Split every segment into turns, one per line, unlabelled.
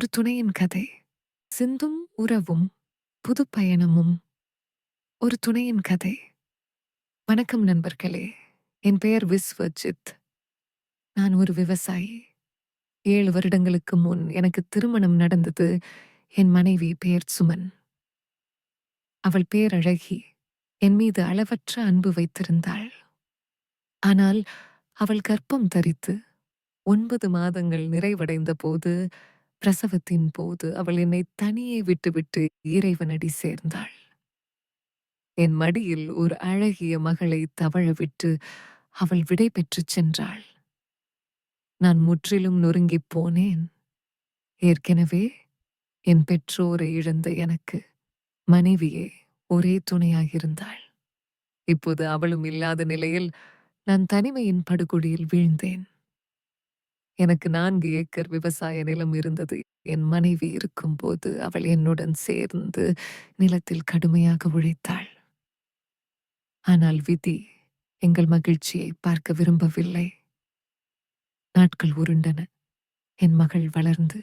ஒரு துணையின் கதை. சிந்தும் உறவும் புது பயணமும். ஒரு துணையின் கதை. வணக்கம் நண்பர்களே. என் பெயர் விஸ்வஜித். நான் ஒரு விவசாயி. ஏழு வருடங்களுக்கு முன் எனக்கு திருமணம் நடந்தது. என் மனைவி பெயர் சுமன். அவள் பேரழகி என் மீது அளவற்ற அன்பு வைத்திருந்தாள். ஆனால் அவள் கர்ப்பம் தரித்து ஒன்பது மாதங்கள் நிறைவடைந்த போது பிரசவத்தின் போது அவள் என்னை தனியே விட்டுவிட்டு இறைவனடி சேர்ந்தாள். என் மடியில் ஒரு அழகிய மகளை தவழ விட்டு அவள் விடை பெற்றுச் சென்றாள். நான் முற்றிலும் நொறுங்கிப் போனேன். ஏற்கனவே என் பெற்றோரை இழந்த எனக்கு மனைவியே ஒரே துணையாகிருந்தாள் இப்போது அவளும் இல்லாத நிலையில் நான் தனிமையின் படுகொடியில் வீழ்ந்தேன். எனக்கு நான்கு ஏக்கர் விவசாய நிலம் இருந்தது. என் மனைவி இருக்கும்போது அவள் என்னுடன் சேர்ந்து நிலத்தில் கடுமையாக உழைத்தாள். ஆனால் விதி எங்கள் மகிழ்ச்சியை பார்க்க விரும்பவில்லை. நாட்கள் உருண்டன. என் மகள் வளர்ந்து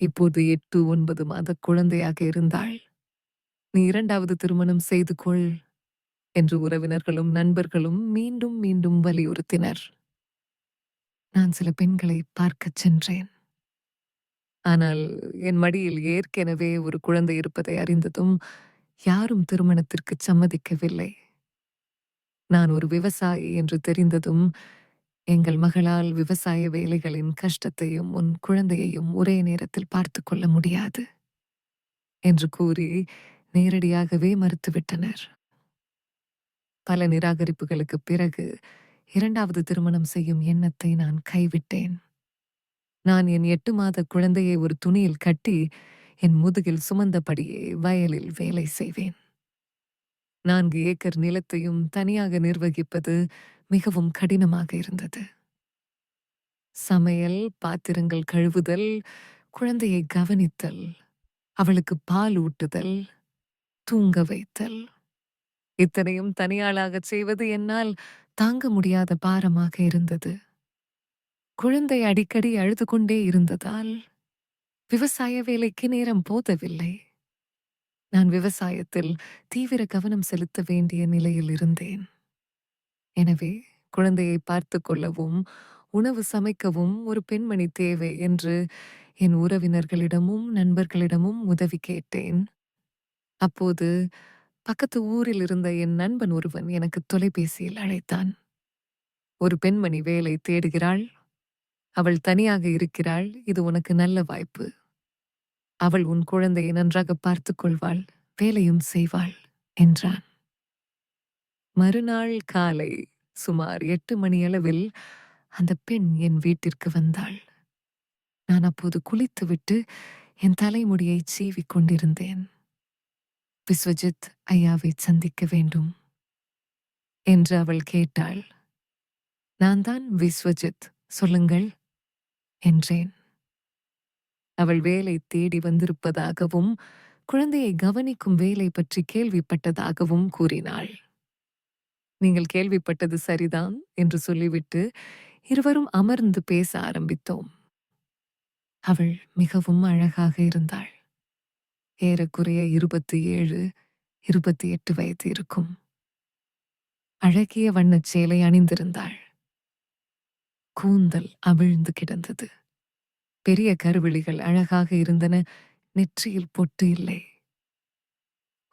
இப்போது எட்டு ஒன்பது மாத குழந்தையாக இருந்தாள். நீ இரண்டாவது திருமணம் செய்து கொள் என்று உறவினர்களும் நண்பர்களும் மீண்டும் மீண்டும் வலியுறுத்தினர். நான் சில பெண்களை பார்க்கச் சென்றேன். ஆனால் என் மடியில் ஏற்கனவே ஒரு குழந்தை இருப்பதை அறிந்ததும் யாரும் திருமணத்திற்கு சம்மதிக்கவில்லை. நான் ஒரு விவசாயி என்று தெரிந்ததும் எங்கள் மகளால் விவசாய வேலைகளின் கஷ்டத்தையும் உன் குழந்தையையும் ஒரே நேரத்தில் பார்த்து கொள்ள முடியாது என்று கூறி நேரடியாகவே மறுத்துவிட்டனர். பல நிராகரிப்புகளுக்கு பிறகு இரண்டாவது திருமணம் செய்யும் எண்ணத்தை நான் கைவிட்டேன். நான் என் எட்டு மாத குழந்தையை ஒரு துணியில் கட்டி என் முதுகில் சுமந்தபடியே வயலில் வேலை செய்வேன். நான்கு ஏக்கர் நிலத்தையும் தனியாக நிர்வகிப்பது மிகவும் கடினமாக இருந்தது. சமையல் பாத்திரங்கள் கழுவுதல் குழந்தையை கவனித்தல் அவளுக்கு பால் ஊட்டுதல் தூங்க வைத்தல். இத்தனையும் தனியாளாகச் செய்வது என்னால் தாங்க முடியாத பாரமாக இருந்தது. குழந்தை அடிக்கடி அழுது கொண்டே இருந்ததால் விவசாய வேலைக்கு நேரம் போதவில்லை. நான் விவசாயத்தில் தீவிர கவனம் செலுத்த வேண்டிய நிலையில் இருந்தேன். எனவே குழந்தையை பார்த்து கொள்ளவும் உணவு சமைக்கவும் ஒரு பெண்மணி தேவை என்று என் உறவினர்களிடமும் நண்பர்களிடமும் உதவி கேட்டேன். அப்போது பக்கத்து ஊரில் இருந்த என் நண்பன் ஒருவன் எனக்கு தொலைபேசியில் அழைத்தான். ஒரு பெண்மணி வேலை தேடுகிறாள். அவள் தனியாக இருக்கிறாள். இது உனக்கு நல்ல வாய்ப்பு. அவள் உன் குழந்தையை நன்றாக பார்த்துக் கொள்வாள். வேலையும் செய்வாள் என்றான். மறுநாள் காலை சுமார் எட்டு மணியளவில் அந்த பெண் என் வீட்டிற்கு வந்தாள். நான் அப்போது குளித்துவிட்டு என் தலைமுடியை சீவிக் கொண்டிருந்தேன். விஸ்வஜித் ஐயாவை சந்திக்க வேண்டும் என்று அவள் கேட்டாள். நான் தான் விஸ்வஜித் சொல்லுங்கள் என்றேன். அவள் வேலை தேடி வந்திருப்பதாகவும் குழந்தையை கவனிக்கும் வேலை பற்றி கேள்விப்பட்டதாகவும் கூறினாள். நீங்கள் கேள்விப்பட்டது சரிதான் என்று சொல்லிவிட்டு இருவரும் அமர்ந்து பேச ஆரம்பித்தோம். அவள் மிகவும் அழகாக இருந்தாள். ஏறக்குறைய இருபத்தி ஏழு இருபத்தி எட்டு வயது இருக்கும். அழகிய வண்ணச் சேலை அணிந்திருந்தாள். கூந்தல் அவிழ்ந்து கிடந்தது. பெரிய கருவிழிகள் அழகாக இருந்தன. நெற்றியில் பொட்டு இல்லை.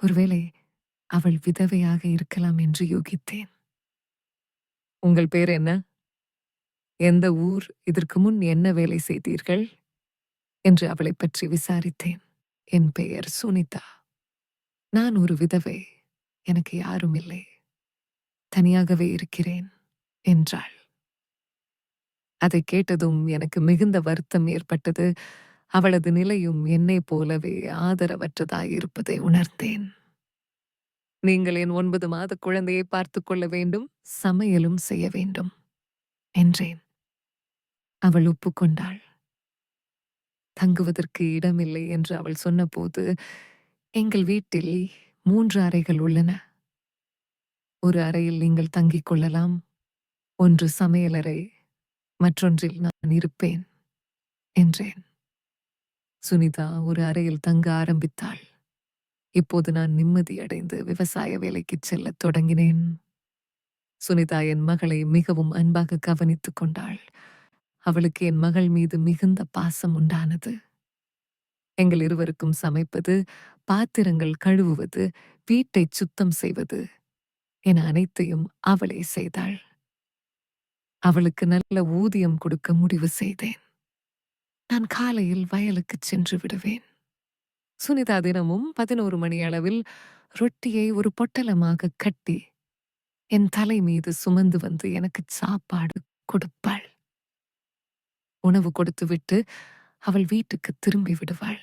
ஒருவேளை அவள் விதவையாக இருக்கலாம் என்று யூகித்தேன். உங்கள் பேர் என்ன? எந்த ஊர்? இதற்கு முன் என்ன வேலை செய்தீர்கள்? என்று அவளை பற்றி விசாரித்தேன். என் பெயர் சுனிதா. நான் ஒரு விதவை. எனக்கு யாரும் இல்லை. தனியாகவே இருக்கிறேன் என்றாள். அதை கேட்டதும் எனக்கு மிகுந்த வருத்தம் ஏற்பட்டது. அவளது நிலையும் என்னை போலவே ஆதரவற்றதாயிருப்பதை உணர்ந்தேன். நீங்கள் என் ஒன்பது மாத குழந்தையை பார்த்து கொள்ள வேண்டும் சமையலும் செய்ய வேண்டும் என்றேன். அவள் ஒப்புக்கொண்டாள். தங்குவதற்கு இடமில்லை என்று அவள் சொன்னபோது எங்கள் வீட்டில் மூன்று அறைகள் உள்ளன. ஒரு அறையில் நீங்கள் தங்கிக் கொள்ளலாம். ஒன்று சமையலறை மற்றொன்றில் நான் இருப்பேன் என்றேன். சுனிதா ஒரு அறையில் தங்க ஆரம்பித்தாள். இப்போது நான் நிம்மதியடைந்து விவசாய வேலைக்கு செல்லத் தொடங்கினேன். சுனிதா என் மகளை மிகவும் அன்பாக கவனித்துக் கொண்டாள். அவளுக்கு என் மகள் மீது மிகுந்த பாசம் உண்டானது. எங்கள் இருவருக்கும் சமைப்பது பாத்திரங்கள் கழுவுவது வீட்டை சுத்தம் செய்வது என அனைத்தையும் அவளே செய்தாள். அவளுக்கு நல்ல ஊதியம் கொடுக்க முடிவு செய்தேன். நான் காலையில் வயலுக்கு சென்று விடுவேன். சுனிதா தினமும் பதினோரு மணி அளவில் ரொட்டியை ஒரு பொட்டலமாக கட்டி என் தலை மீது சுமந்து வந்து எனக்கு சாப்பாடு கொடுப்பாள். உணவு கொடுத்துவிட்டு அவள் வீட்டுக்கு திரும்பி விடுவாள்.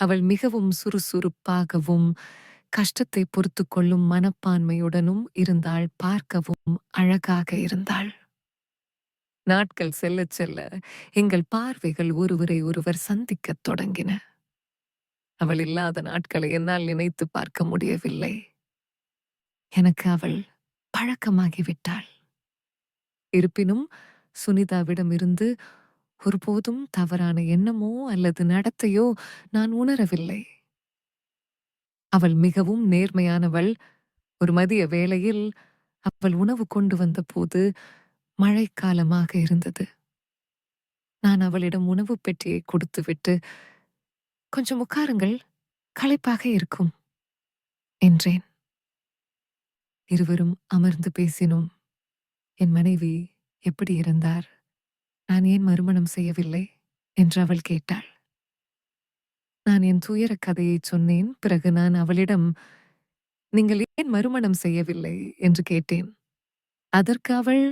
அவள் மிகவும் சுறுசுறுப்பாகவும் கஷ்டத்தை பொறுத்து கொள்ளும் மனப்பான்மையுடனும் இருந்தாள் பார்க்கவும் அழகாக இருந்தாள். நாட்கள் செல்லச் செல்ல எங்கள் பார்வைகள் ஒருவரை ஒருவர் சந்திக்கத் தொடங்கின. அவள் இல்லாத நாட்களை என்னால் நினைத்து பார்க்க முடியவில்லை. எனக்கு அவள் பழக்கமாகிவிட்டாள் இருப்பினும் சுனிதாவிடமிருந்து ஒருபோதும் தவறான எண்ணமோ அல்லது நடத்தையோ நான் உணரவில்லை. அவள் மிகவும் நேர்மையானவள். ஒரு மதிய வேளையில் அவள் உணவு கொண்டு வந்த போது மழைக்காலமாக இருந்தது. நான் அவளிடம் உணவு பெட்டியை கொடுத்துவிட்டு கொஞ்சம் உட்காருங்கள் களைப்பாக இருக்கும் என்றேன். இருவரும் அமர்ந்து பேசினோம். என் மனைவி எப்படி இருந்தார்? நான் ஏன் மறுமணம் செய்யவில்லை? என்று அவள் கேட்டாள். நான் என் துயர கதையை சொன்னேன். பிறகு நான் அவளிடம் நீங்கள் ஏன் மறுமணம் செய்யவில்லை? என்று கேட்டேன். அதற்கு அவள்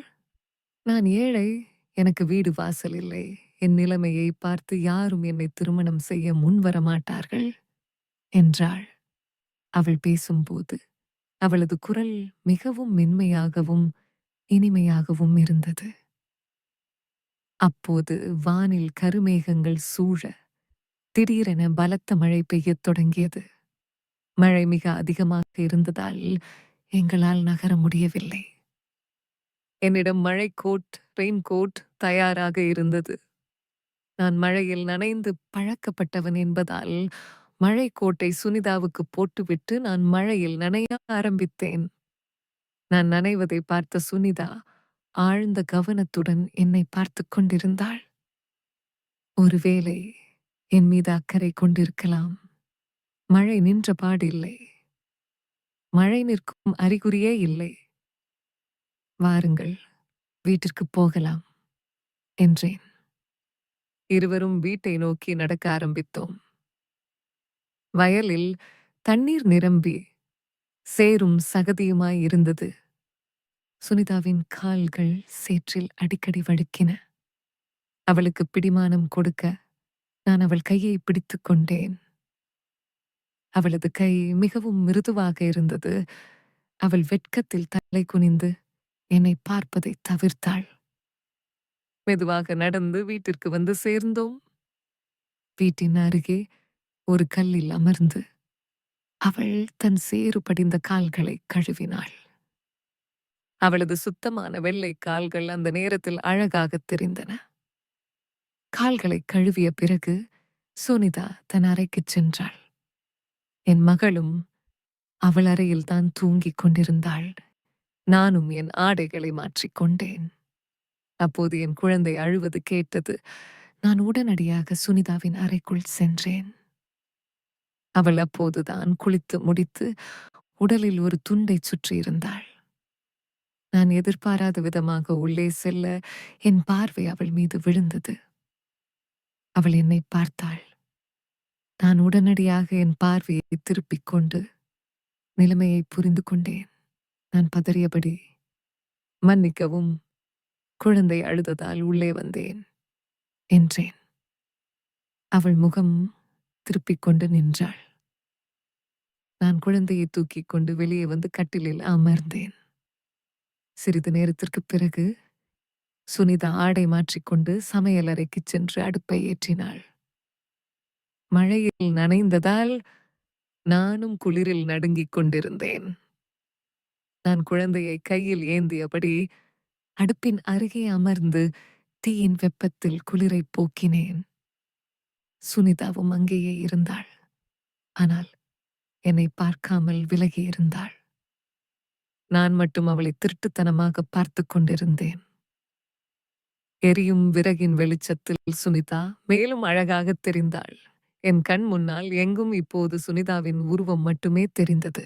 நான் ஏழை எனக்கு வீடு வாசல் இல்லை. என் நிலைமையை பார்த்து யாரும் என்னை திருமணம் செய்ய முன்வர மாட்டார்கள் என்றாள். அவள் பேசும்போது அவளது குரல் மிகவும் மென்மையாகவும் இனிமையாகவும் இருந்தது. அப்போது வானில் கருமேகங்கள் சூழ திடீரென பலத்த மழை பெய்யத் தொடங்கியது. மழை மிக அதிகமாக இருந்ததால் எங்களால் நகர முடியவில்லை. என்னிடம் மழை கோட் ரெயின் கோட் தயாராக இருந்தது. நான் மழையில் நனைந்து பழக்கப்பட்டவன் என்பதால் மழை கோட்டை சுனிதாவுக்கு போட்டுவிட்டு நான் மழையில் நனைய ஆரம்பித்தேன். நான் நனைவதை பார்த்த சுனிதா ஆழ்ந்த கவனத்துடன் என்னை பார்த்து கொண்டிருந்தாள். ஒருவேளை என் மீது அக்கறை கொண்டிருக்கலாம். மழை நின்ற பாடில்லை. மழை நிற்கும் அறிகுறியே இல்லை. வாருங்கள் வீட்டிற்கு போகலாம் என்றேன். இருவரும் வீட்டை நோக்கி நடக்க ஆரம்பித்தோம். வயலில் தண்ணீர் நிரம்பி சேரும் சகதியுமாய் இருந்தது. சுனிதாவின் கால்கள் சேற்றில் அடிக்கடி வழுக்கின. அவளுக்கு பிடிமானம் கொடுக்க நான் அவள் கையை பிடித்துக் கொண்டேன். அவளது கை மிகவும் மிருதுவாக இருந்தது. அவள் வெட்கத்தில் தலை குனிந்து என்னை பார்ப்பதை தவிர்த்தாள். மெதுவாக நடந்து வீட்டிற்கு வந்து சேர்ந்தோம். வீட்டின் அருகே ஒரு கல்லில் அமர்ந்து அவள் தன் சேறு படிந்த கால்களை கழுவினாள். அவளது சுத்தமான வெள்ளை கால்கள் அந்த நேரத்தில் அழகாகத் தெரிந்தன. கால்களை கழுவிய பிறகு சுனிதா தன் அறைக்குச் சென்றாள். என் மகளும் அவள் அறையில் தான் தூங்கிக் கொண்டிருந்தாள். நானும் என் ஆடைகளை மாற்றிக்கொண்டேன் அப்போது என் குழந்தை அழுவது கேட்டது நான் உடனடியாக சுனிதாவின் அறைக்குள் சென்றேன். அவள் அப்போதுதான் குளித்து முடித்து உடலில் ஒரு துண்டை சுற்றியிருந்தாள் நான் எதிர்பாராத விதமாக உள்ளே செல்ல என் பார்வை அவள் மீது விழுந்தது. அவள் என்னை பார்த்தாள். நான் உடனடியாக என் பார்வையை திருப்பிக் கொண்டு நிலைமையை புரிந்து கொண்டேன். நான் பதறியபடி மன்னிக்கவும் குழந்தை அழுததால் உள்ளே வந்தேன் என்றேன். அவள் முகம் திருப்பிக் கொண்டு நின்றாள். நான் குழந்தையை தூக்கிக் கொண்டு வெளியே வந்து கட்டிலில் அமர்ந்தேன். சிறிது நேரத்திற்குப் பிறகு சுனிதா ஆடை மாற்றிக்கொண்டு சமையலறைக்குச் சென்று அடுப்பை ஏற்றினாள். மழையில் நனைந்ததால் நானும் குளிரில் நடுங்கிக் கொண்டிருந்தேன். நான் குழந்தையை கையில் ஏந்தியபடி அடுப்பின் அருகே அமர்ந்து தீயின் வெப்பத்தில் குளிரை போக்கினேன். சுனிதாவும் அங்கேயே இருந்தாள். ஆனால் என்னை பார்க்காமல் விலகி இருந்தாள். நான் மட்டும் அவளை திருட்டுத்தனமாக பார்த்து கொண்டிருந்தேன். எரியும் விறகின் வெளிச்சத்தில் சுனிதா மேலும் அழகாக தெரிந்தாள். என் கண் முன்னால் எங்கும் இப்போது சுனிதாவின் உருவம் மட்டுமே தெரிந்தது.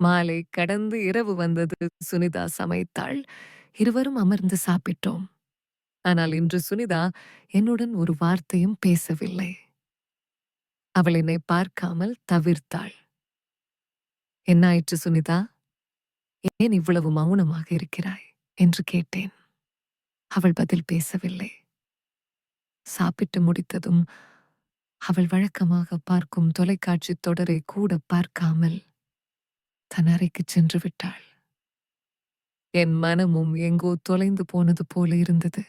மாலை கடந்து இரவு வந்தது சுனிதா சமைத்தாள். இருவரும் அமர்ந்து சாப்பிட்டோம். ஆனால் இன்று சுனிதா என்னுடன் ஒரு வார்த்தையும் பேசவில்லை. அவள் என்னை பார்க்காமல் தவிர்த்தாள். என்ன ஆயிற்று சுனிதா? ஏன் இவ்வளவு மௌனமாக இருக்கிறாய்? என்று கேட்டேன். அவள் பதில் பேசவில்லை. சாப்பிட்டு முடித்ததும் அவள் வழக்கமாக பார்க்கும் தொலைக்காட்சி தொடரை கூட பார்க்காமல் தன் அறைக்கு சென்று விட்டாள். என் மனமும் எங்கோ தொலைந்து போனது போல இருந்தது.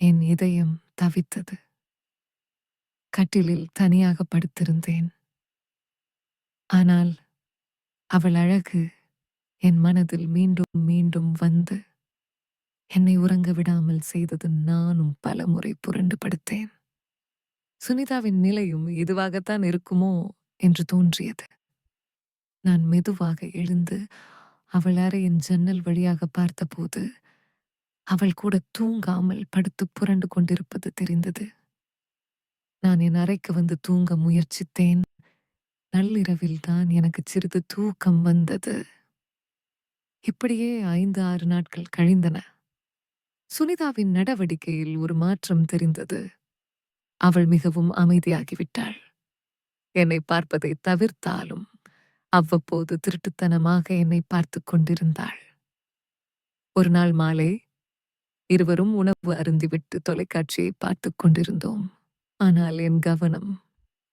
என் இதயம் தவித்தது. கட்டிலில் தனியாக படுத்திருந்தேன். ஆனால் அவள் அழகு என் மனதில் மீண்டும் மீண்டும் வந்து என்னை உறங்க விடாமல் செய்தது நானும் பலமுறை புரண்டு படுத்தேன். சுனிதாவின் நிலையும் இதுவாகத்தான் இருக்குமோ என்று தோன்றியது. நான் மெதுவாக எழுந்து அவள் அறையின் ஜன்னல் வழியாக பார்த்தபோது அவள் கூட தூங்காமல் படுத்து புரண்டு கொண்டிருப்பது தெரிந்தது. நான் என் அறைக்கு வந்து தூங்க முயற்சித்தேன். நள்ளிரவில் தான் எனக்கு சிறிது தூக்கம் வந்தது. இப்படியே ஐந்து ஆறு நாட்கள் கழிந்தன. சுனிதாவின் நடவடிக்கையில் ஒரு மாற்றம் தெரிந்தது. அவள் மிகவும் அமைதியாகிவிட்டாள். என்னை பார்ப்பதை தவிர்த்தாலும் அவ்வப்போது திருட்டுத்தனமாக என்னை பார்த்து கொண்டிருந்தாள். ஒரு நாள் மாலை இருவரும் உணவு அருந்திவிட்டு தொலைக்காட்சியை பார்த்து கொண்டிருந்தோம். ஆனால் என் கவனம்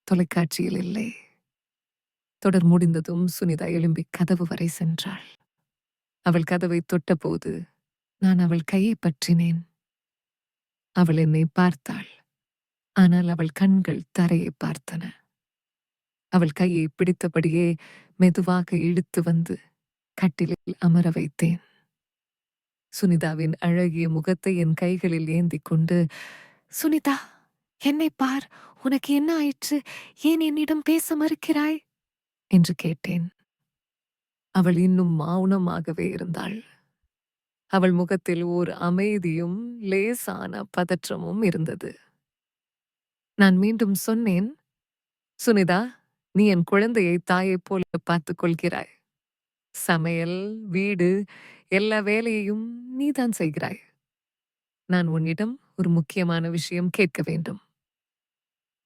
தொலைக்காட்சியில் இல்லை. தொடர் முடிந்ததும் சுனிதா எழும்பி கதவு வரை சென்றாள். அவள் கதவை தொட்டபோது நான் அவள் கையை பற்றினேன். அவள் என்னை பார்த்தாள். ஆனால் அவள் கண்கள் தரையை பார்த்தன. அவள் கையை பிடித்தபடியே மெதுவாக இழுத்து வந்து கட்டிலில் அமர வைத்தேன். சுனிதாவின் அழகிய முகத்தை என் கைகளில் ஏந்தி கொண்டு சுனிதா! என்னை பார் உனக்கு என்ன ஆயிற்று? ஏன் என்னிடம் பேச மறுக்கிறாய்? என்று கேட்டேன். அவள் இன்னும் மௌனமாகவே இருந்தாள். அவள் முகத்தில் ஓர் அமைதியும் லேசான பதற்றமும் இருந்தது. நான் மீண்டும் சொன்னேன். சுனிதா நீ என் குழந்தையை தாயைப் போல பார்த்துக் கொள்கிறாய். சமையல் வீடு எல்லா வேலையையும் நீதான் செய்கிறாய். நான் உன்னிடம் ஒரு முக்கியமான விஷயம் கேட்க வேண்டும்.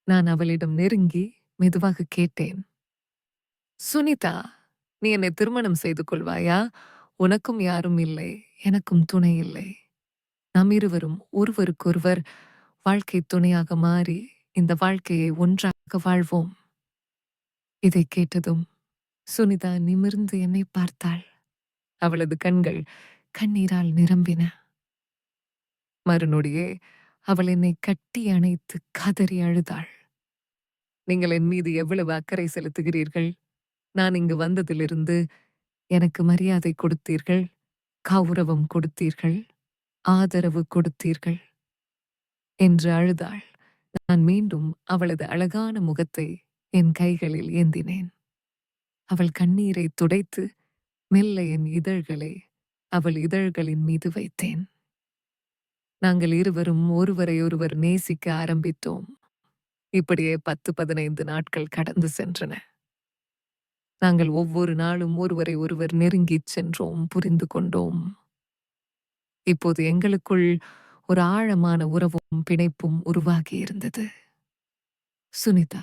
நான் அவளிடம் நெருங்கி மெதுவாக கேட்டேன். சுனிதா நீ என்னை திருமணம் செய்து கொள்வாயா? உனக்கும் யாரும் இல்லை எனக்கும் துணை இல்லை. நாம் இருவரும் ஒருவருக்கொருவர் வாழ்க்கை துணையாக மாறி இந்த வாழ்க்கையை ஒன்றாக வாழ்வோம். இதை கேட்டதும் சுனிதா நிமிர்ந்து என்னை பார்த்தாள். அவளது கண்கள் கண்ணீரால் நிரம்பின. மறுநொடியே அவள் என்னை கட்டி அணைத்து கதறி அழுதாள். நீங்கள் என் மீது எவ்வளவு அக்கறை செலுத்துகிறீர்கள்? நான் இங்கு வந்ததிலிருந்து எனக்கு மரியாதை கொடுத்தீர்கள்? கௌரவம் கொடுத்தீர்கள்? ஆதரவு கொடுத்தீர்கள்? என்று அழுதாள். நான் மீண்டும் அவளது அழகான முகத்தை என் கைகளில் ஏந்தினேன். அவள் கண்ணீரை துடைத்து மெல்ல என் இதழ்களை அவள் இதழ்களின் மீது வைத்தேன். நாங்கள் இருவரும் ஒருவரையொருவர் நேசிக்க ஆரம்பித்தோம். இப்படியே பத்து பதினைந்து நாட்கள் கடந்து சென்றன. நாங்கள் ஒவ்வொரு நாளும் ஒருவரை ஒருவர் நெருங்கிச் சென்றோம் புரிந்து கொண்டோம். இப்போது எங்களுக்குள் ஒரு ஆழமான உறவும் பிணைப்பும் உருவாகி இருந்தது. சுனிதா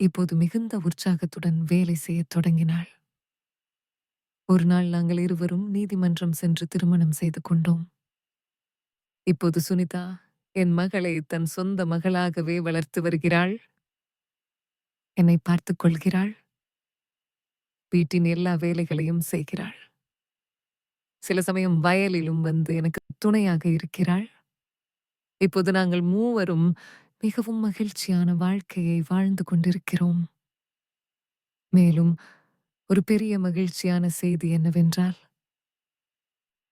இப்போது மிகுந்த உற்சாகத்துடன் வேலை செய்யத் தொடங்கினாள். ஒரு நாள் நாங்கள் இருவரும் நீதிமன்றம் சென்று திருமணம் செய்து கொண்டோம். இப்போது சுனிதா என் மகளை தன் சொந்த மகளாகவே வளர்த்து வருகிறாள். என்னை பார்த்துக் கொள்கிறாள். வீட்டின் எல்லா வேலைகளையும் செய்கிறாள். சில சமயம் வயலிலும் வந்து எனக்கு துணையாக இருக்கிறாள். இப்போது நாங்கள் மூவரும் மிகவும் மகிழ்ச்சியான வாழ்க்கையை வாழ்ந்து கொண்டிருக்கிறோம். மேலும் ஒரு பெரிய மகிழ்ச்சியான செய்தி என்னவென்றால்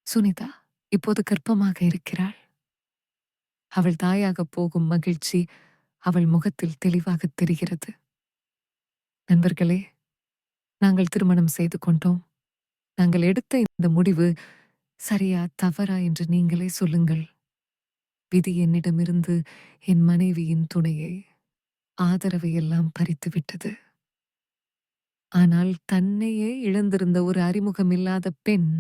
சுனிதா இப்போது கர்ப்பமாக இருக்கிறாள். அவள் தாயாக போகும் மகிழ்ச்சி அவள் முகத்தில் தெளிவாகத் தெரிகிறது. நண்பர்களே நாங்கள் திருமணம் செய்து கொண்டோம். நாங்கள் எடுத்த இந்த முடிவு சரியா தவறா என்று நீங்களே சொல்லுங்கள். விதி என்னிடமிருந்து என் மனைவியின் துணையை ஆதரவை எல்லாம் பறித்து விட்டது. ஆனால் தன்னையே இழந்திருந்த ஒரு அறிமுகமில்லாத பெண்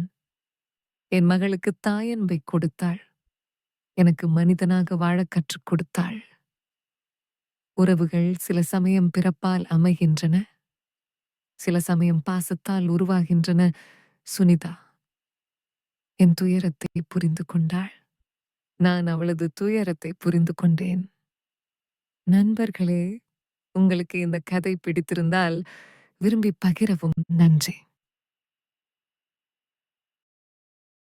என் மகளுக்கு தாயன்பை கொடுத்தாள். எனக்கு மனிதனாக வாழக் கற்றுக் கொடுத்தாள். உறவுகள் சில சமயம் பிறப்பால் அமைகின்றன. சில சமயம் பாசத்தால் உருவாகின்றன. சுனிதா என் துயரத்தை புரிந்து கொண்டாள். நான் அவளது துயரத்தை புரிந்து கொண்டேன். நண்பர்களே உங்களுக்கு இந்த கதை பிடித்திருந்தால் விரும்பி பகிரவும் நன்றி.